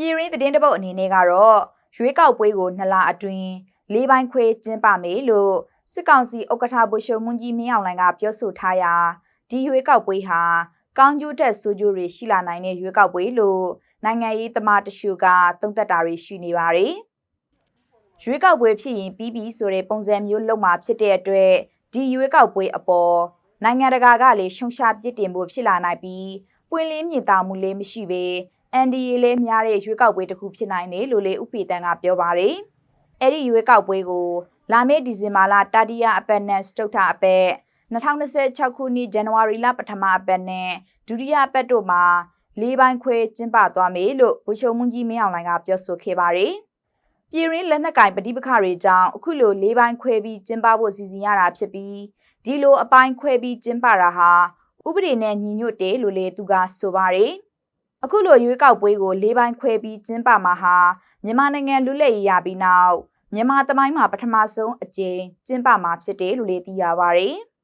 ပြည်ရင်းသတင်းတပုတ်အနေနဲ့ကတော့ရွေးကောက်ပွဲကိုနှစ်လအတွင်းလေးပိုင်းခွဲကျင်းပမယ်လို့စစ်ကောင်စီဥက္ကဋ္ဌဗိုလ်ချုပ်မွန်းကြီးမင်းအောင်လှိုင်ကပြောဆိုထားရာဒီရွေးကောက်ပွဲဟာကောင်းကျိုးတက်ဆိုးကျိုးတွေရှိလာနိုင်တဲ့ရွေးကောက်ပွဲလို့နိုင်ငံရေးသမားတချို့ကသုံးသပ်တာတွေရှိနေပါတယ်။ရွေးကောက်ပွဲဖြစ်ရင်ပြီးပြီဆိုတဲ့ပုံစံမျိုးလုံးမှာဖြစ်တဲ့အတွက်ဒီရွေးကောက်ပွဲအပေါ်နိုင်ငံတကာကလည်းရှုံချပြစ်တင်ဖို့ဖြစ်လာနိုင်ပြီးပွင့်လင်းမြင်သာမှုလည်းမရှိဘဲ NDA လည်းများတဲ့ရွေးကောက်ပွဲတစ်ခုဖြစ်နိုင်တယ်လို့လေဥပေတန်ကပြောပါတယ်။အဲ့ဒီရွေးကောက်ပွဲကိုလာမယ့်ဒီဇင်ဘာလတတိယအပတ်နဲ့စတုထအပတ်2026ခုနှစ်ဇန်နဝါရီလပထမအပတ်နဲ့ဒုတိယအပတ်တို့မှာလေးပိုင်းခွဲကျင်းပသွားမယ်လို့ဗိုလ်ချုပ်မွန်းကြီးမင်းအောင်လှိုင်ကပြောဆိုခဲ့ပါတယ်။ပြည်ရင်းလက်နက်ကင်ပဋိပက္ခတွေကြောင့်အခုလိုလေးပိုင်းခွဲပြီးကျင်းပဖို့စီစဉ်ရတာဖြစ်ပြီးဒီလိုအပိုင်းခွဲပြီးကျင်းပတာဟာဥပဒေနဲ့ညီညွတ်တယ်လို့လေသူကဆိုပါတယ်။ အခုလိုရွေးကောက်ပွဲကို၄ပိုင်းခွဲပြီးကျင်းပမှာဟာမြန်မာနိုင်ငံလူလက်ရေးရပြီးနောက်မြန်မာသမိုင်းမှာပထမဆုံးအကြိမ်ကျင်းပမှာဖြစ်တယ်လို့လည်းသိရပါဗျ။